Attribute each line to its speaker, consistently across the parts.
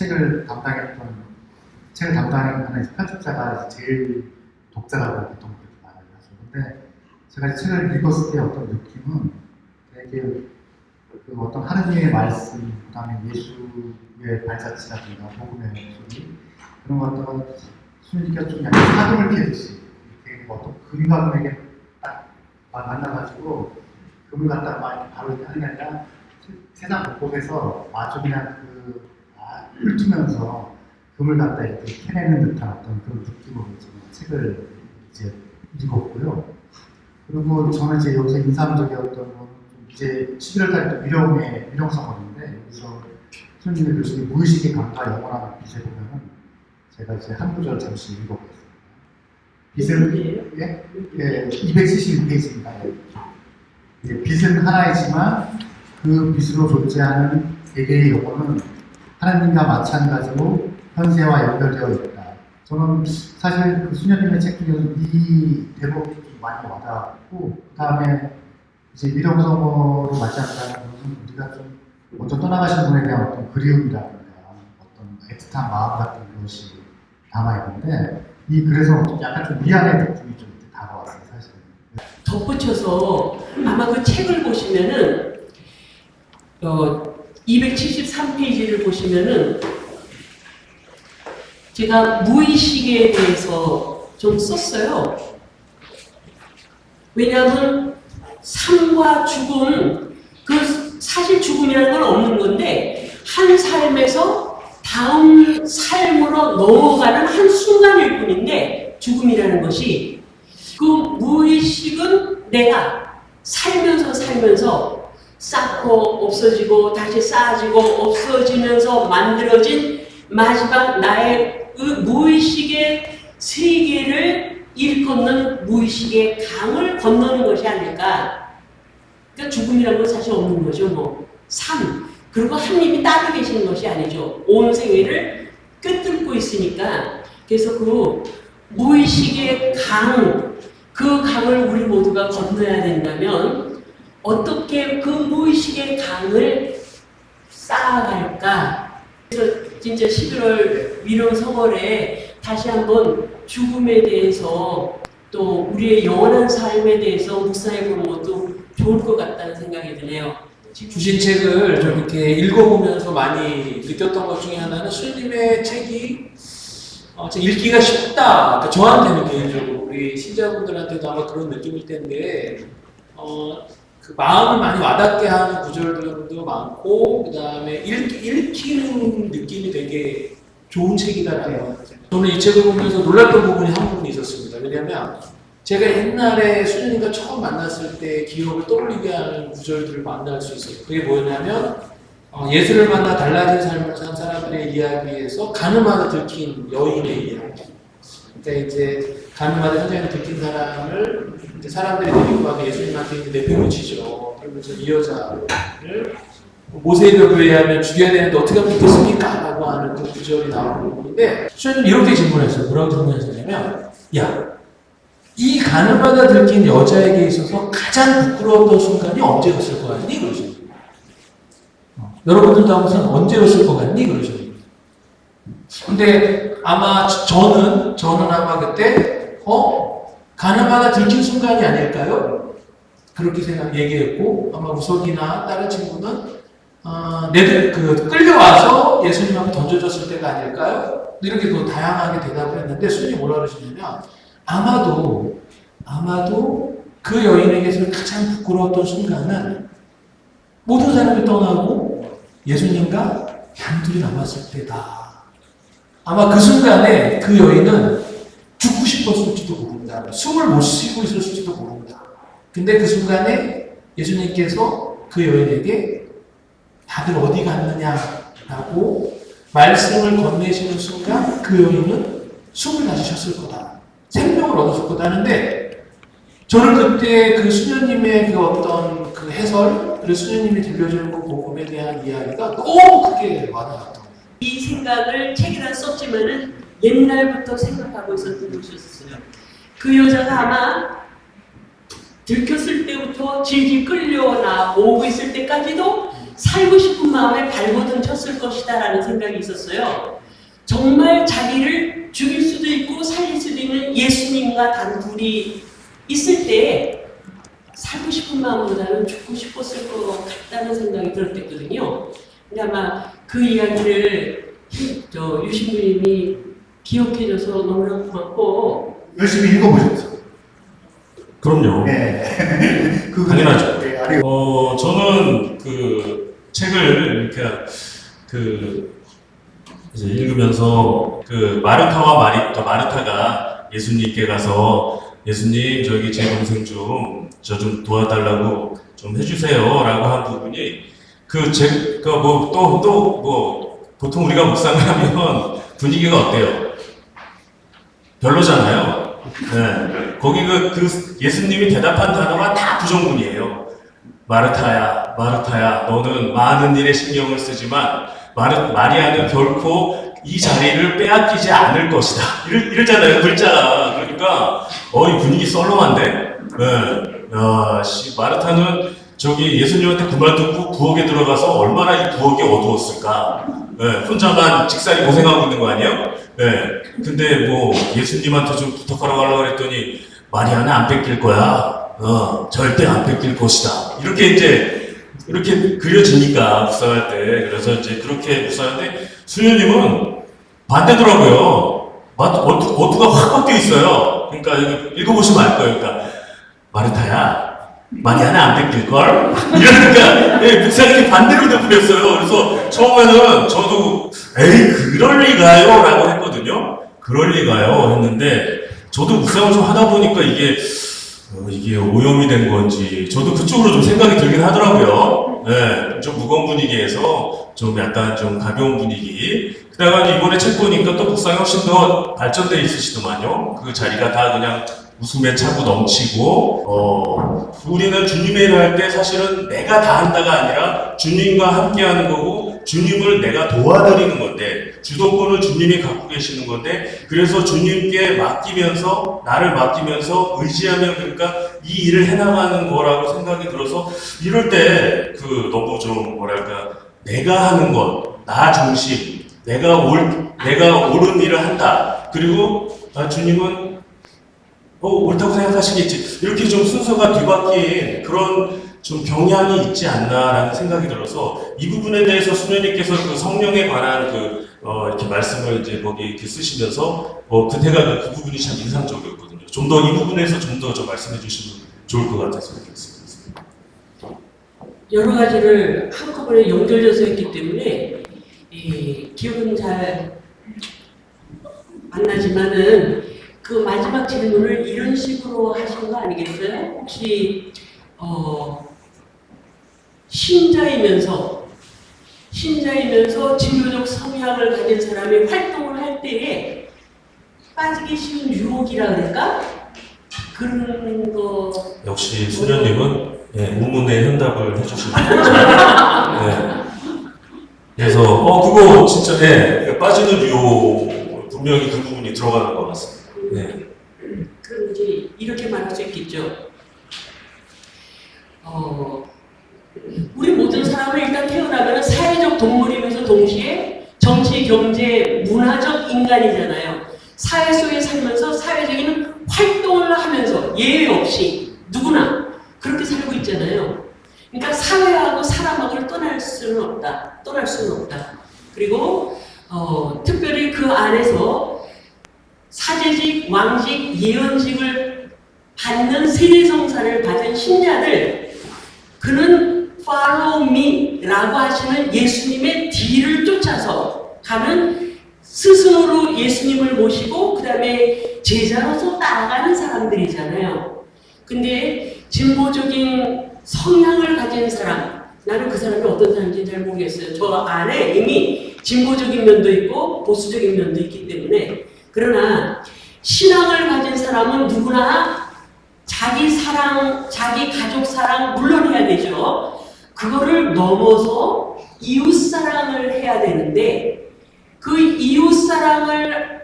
Speaker 1: 책을 담당했던 책을 담당하는 편집자가 제일 보통 그렇게 말을 하죠. 근데 제가 책을 읽었을 때 어떤 느낌은 되게 그 어떤 하느님의 말씀, 그다음에 예수의 발자취라든가 복음의 소리 그런 것들은 순위가 좀 약간 사금을 캐듯이 이렇게 어떤 금과 금에게 딱 만나가지고 금을 갖다가 바로 이렇게 세- 세상 곳곳에서 그냥 그 아, 훑으면서 금을 갖다 이렇게 캐내는 듯한 어떤 그런 느낌으로 지금 책을 이제 읽었고요. 그리고 저는 이제 여기서 인상적이었던 건좀 이제 11월 달에 또 위령의 위령성원인데 여기서 손님의 교수님 무의식의 강과 영원한 빛에 보면은 제가 이제 한 구절 잠시 읽어보겠습니다. 빛은 예? 예, 271페이지입니다. 예, 빛은 하나이지만 그 빛으로 존재하는 개개의 영혼은 하나님과 마찬가지로 현세와 연결되어 있다. 저는 사실 그 수녀님의 책 중에서 이 대목이 좀 많이 와닿았고 그 다음에 이제 미령성어로 맞이한다는 것은 우리가 좀 먼저 떠나가신 분에 대한 어떤 그리움이라든가 어떤 애틋한 마음 같은 것이 담아 있는데 이 그래서 약간 좀 미안의 느낌이 좀 다가왔어요 사실.
Speaker 2: 덧붙여서 아마 그 책을 보시면은 어, 273페이지를 보시면은 제가 무의식에 대해서 좀 썼어요. 왜냐하면 삶과 죽음, 그 사실 죽음이라는 건 없는 건데 한 삶에서 다음 삶으로 넘어가는 한 순간일 뿐인데 죽음이라는 것이 그 무의식은 내가 살면서 살면서 쌓고 없어지고 다시 쌓아지고 없어지면서 만들어진 마지막 나의 그 무의식의 세계를 일컫는 무의식의 강을 건너는 것이 아닐까. 그러니까 죽음이라는 건 사실 없는 거죠. 뭐 삶. 그리고 하나님이 따로 계시는 것이 아니죠. 온 생애를 꿰뚫고 있으니까. 그래서 그 무의식의 강, 그 강을 우리 모두가 건너야 된다면 어떻게 그 무의식의 강을 쌓아갈까? 그래서 진짜 11월 위령 성월에 다시 한번 죽음에 대해서 또 우리의 영원한 삶에 대해서 묵상해 보는 것도 좋을 것 같다는 생각이 드네요.
Speaker 3: 주신 책을 좀 이렇게 읽어보면서 많이 느꼈던 것 중에 하나는 수님의 책이 어, 참 읽기가 쉽다. 그러니까 저한테는 개인적으로 우리 신자분들한테도 아마 그런 느낌일 텐데 어, 그 마음을 많이 와닿게 하는 구절들도 많고 그 다음에 읽히는 느낌이 되게 좋은 책이다라는 저는 이 책을 보면서 놀랐던 부분이 한 부분이 있었습니다. 왜냐하면 제가 옛날에 수련이가 처음 만났을 때 기억을 떠올리게 하는 구절들을 만날 수 있어요. 그게 뭐냐면 어, 예수를 만나 달라진 삶을 산 사람들의 이야기에서 가늠하다 들킨 여인의 이야기. 그러니까 이제 가늠하다 현장에 들킨 사람을 이제 사람들이 데리고 가서 예수님한테 이제 내팽개치죠. 그러면서 이 여자를 모세의 벽에 의하면 죽여야 되는데 어떻게 하면 좋겠습니까? 라고 하는 그 구절이 나오는 부분인데 수련님 이렇게 질문했어요. 뭐라고 질문했냐면 야, 이 가늠하다 들킨 여자에게 있어서 가장 부끄러웠던 순간이 언제였을 것 같니? 그러죠. 어, 여러분들도 한번 언제였을 것 같니? 그러죠. 근데 아마 저- 저는 저는 아마 그때 어 가늠하다 들킨 순간이 아닐까요? 그렇게 생각 얘기했고 아마 우석이나 다른 친구는 어, 내들 그 끌려와서 예수님 앞에 던져졌을 때가 아닐까요? 이렇게 또 다양하게 대답을 했는데 수님이 뭐라 그러시냐면 아마도 아마도 그 여인에게서 가장 부끄러웠던 순간은 모든 사람이 떠나고 예수님과 단둘이 남았을 때다. 아마 그 순간에 그 여인은 죽고 싶었을지도 모른다. 숨을 못 쉬고 있었을지도 모른다. 근데 그 순간에 예수님께서 그 여인에게 다들 어디 갔느냐라고 말씀을 건네시는 순간 그 여인은 숨을 쉬었을 거다. 생명을 얻었을 거다 하는데 저는 그때 그 수녀님의 그 어떤 그 해설, 그리고 수녀님이 들려주는 그 복음에 대한 이야기가 너무 크게 와닿았던.
Speaker 2: 이 생각을 책에다 썼지만은 옛날부터 생각하고 있었던 것이었어요. 그 여자가 아마 들켰을 때부터 질질 끌려나 오고 있을 때까지도 살고 싶은 마음에 발버둥 쳤을 것이다라는 생각이 있었어요. 정말 자기를 죽일 수도 있고 살릴 수도 있는 예수님과 단 둘이 있을 때 살고 싶은 마음보다는 죽고 싶었을 것 같다는 생각이 들었거든요. 근데 아마 그 이야기를 저 유신부님이 기억해줘서 너무나 고맙고
Speaker 1: 열심히 읽어보셨죠?
Speaker 4: 그럼요.
Speaker 1: 네. 그
Speaker 4: 당연하죠.
Speaker 1: 네, 아니,
Speaker 4: 어, 저는 그 책을 이렇게 그 이제 읽으면서 그 마르타와 마리, 그러니까 마르타가 예수님께 가서 예수님 저기 제 동생 좀 저 좀 도와달라고 좀 해주세요라고 한 부분이 그 제 그 뭐 또 또 뭐 보통 우리가 묵상을 하면 분위기가 어때요? 별로잖아요. 네. 거기 그, 그 예수님이 대답한 단어가 다 부정문이에요. 마르타야, 마르타야, 너는 많은 일에 신경을 쓰지만 마르, 마리아는 결코 이 자리를 빼앗기지 않을 것이다. 이러, 이러잖아요, 글자가. 그러니까, 어, 이 분위기 썰렁한데? 네. 야, 씨, 마르타는 저기 예수님한테 그 말 듣고 부엌에 들어가서 얼마나 이 부엌이 어두웠을까. 네, 혼자만 직살이 고생하고 있는 거 아니에요? 네. 근데 뭐 예수님한테 좀 부탁하라고 하려고 그랬더니 마리아는 안 뺏길 거야. 어, 절대 안 뺏길 것이다. 이렇게 이제 이렇게 그려지니까 묵상할 때 그래서 이제 그렇게 묵상하는데 수녀님은 반대더라고요. 마- 어투, 어투가 확 바뀌어 있어요. 그러니까 읽어보시면 알 거예요. 그러니까 마르타야 마리아는 안 뺏길걸? 이러니까 예, 묵사님이 반대로 돼버렸어요. 그래서 처음에는 저도 에이 그럴 리가요? 라고 했거든요. 그럴 리가요? 했는데 저도 묵상을 좀 하다 보니까 이게 어, 이게 오염이 된 건지 저도 그쪽으로 좀 생각이 들긴 하더라고요. 네, 좀 무거운 분위기에서 좀 약간 좀 가벼운 분위기. 그다가 이번에 책 보니까 또 묵상이 훨씬 더 발전돼 있으시더만요. 그 자리가 다 그냥 웃음에 차고 넘치고 어, 우리는 주님의 일을 할 때 사실은 내가 다 한다가 아니라 주님과 함께 하는 거고 주님을 내가 도와드리는 건데 주도권을 주님이 갖고 계시는 건데 그래서 주님께 맡기면서 나를 맡기면서 의지하며 그러니까 이 일을 해나가는 거라고 생각이 들어서 이럴 때 그 너무 좀 뭐랄까 내가 하는 것, 나 중심, 내가 올 내가 옳은 일을 한다. 그리고 아, 주님은 어, 옳다고 생각하시겠지. 이렇게 좀 순서가 뒤바뀐 그런 좀 경향이 있지 않나라는 생각이 들어서 이 부분에 대해서 수녀님께서 그 성령에 관한 그, 어, 이렇게 말씀을 이제 거기 이렇게 쓰시면서 어, 그때가 그, 그 부분이 참 인상적이었거든요. 좀 더 이 부분에서 좀 더 좀 말씀해 주시면 좋을 것 같아서 이렇게 쓰겠습니다.
Speaker 2: 여러 가지를 한꺼번에 연결돼서 했기 때문에 이 기억은 잘 안 나지만은 그 마지막 질문을 이런 식으로 하신 거 아니겠어요? 혹시 어, 신자이면서 신자이면서 진교적 성향을 가진 사람이 활동을 할 때에 빠지기 쉬운 유혹이라 그럴까? 그런 거
Speaker 4: 역시 수녀님은 예, 우문의 현답을 해주십니다. 예. 그래서 어 그거 진짜 예, 빠지는 유혹 분명히 그 부분이 들어가는 것 같습니다. 네.
Speaker 2: 그 이제 이렇게 말할 수 있겠죠. 어, 우리 모든 사람은 일단 태어나면 사회적 동물이면서 동시에 정치, 경제, 문화적 인간이잖아요. 사회 속에 살면서 사회적인 활동을 하면서 예외 없이 누구나 그렇게 살고 있잖아요. 그러니까 사회하고 사람하고를 떠날 수는 없다. 떠날 수는 없다. 그리고 어, 특별히 그 안에서 사제직, 왕직, 예언직을 받는 세례성사를 받은 신자들 그는 follow me라고 하시는 예수님의 뒤를 쫓아서 가는 스승으로 예수님을 모시고 그 다음에 제자로서 따라가는 사람들이잖아요. 근데 진보적인 성향을 가진 사람 나는 그 사람이 어떤 사람인지 잘 모르겠어요. 저 안에 이미 진보적인 면도 있고 보수적인 면도 있기 때문에 그러나 신앙을 가진 사람은 누구나 자기 사랑, 자기 가족 사랑 물론 해야 되죠. 그거를 넘어서 이웃 사랑을 해야 되는데 그 이웃 사랑을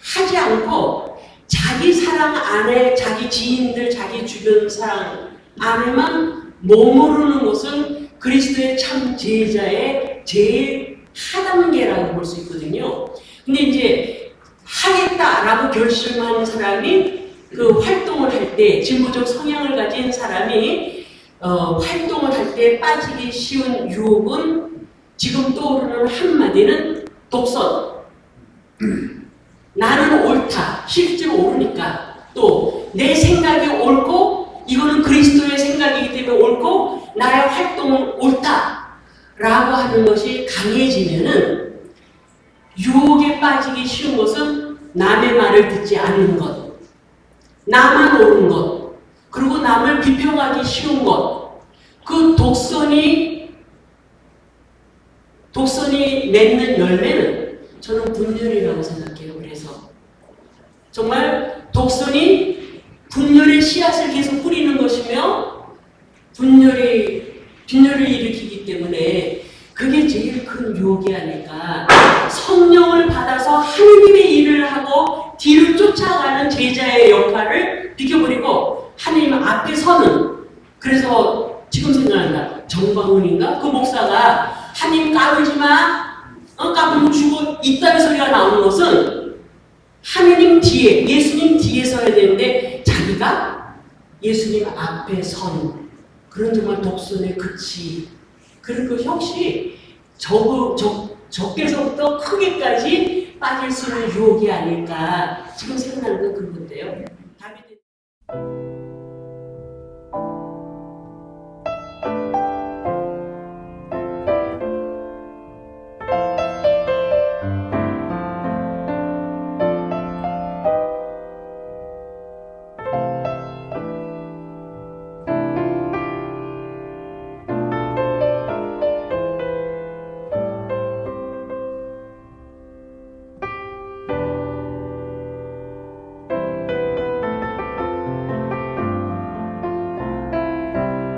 Speaker 2: 하지 않고 자기 사랑 안에 자기 지인들, 자기 주변 사랑 안에만 머무르는 것은 그리스도의 참 제자의 제일 하단계라고 볼 수 있거든요. 근데 이제 하겠다라고 결심하는 사람이 그 활동을 할 때 진보적 성향을 가진 사람이 어, 활동을 할 때 빠지기 쉬운 유혹은 지금 떠오르는 한마디는 독선. 나는 옳다. 실제로 옳으니까. 또 내 생각이 옳고 이거는 그리스도의 생각이기 때문에 옳고 나의 활동은 옳다. 라고 하는 것이 강해지면은 유혹에 빠지기 쉬운 것은 남의 말을 듣지 않는 것. 나만 옳은 것. 그리고 남을 비평하기 쉬운 것. 그 독선이 독선이 맺는 열매는 저는 분열이라고 생각해요. 그래서 정말 독선이 분열의 씨앗을 계속 뿌리는 것이며 분열이 분열을 일으키기 때문에 그게 제일 큰 유혹이 아닐까. 성령을 받아서 하느님의 쫓아가는 제자의 역할을 비켜버리고 하나님 앞에 서는 그래서 지금 생각난다. 정광훈인가? 그 목사가 하나님 까불지 마. 어, 까불면 죽어. 이딴 소리가 나오는 것은 하느님 뒤에, 예수님 뒤에 서야 되는데 자기가 예수님 앞에 선 그런 정말 독선의 그런 것이 혹시 적, 적, 적게서부터 크게까지 빠질 수 있는 유혹이 아닐까 지금 생각나는 건 그건데요.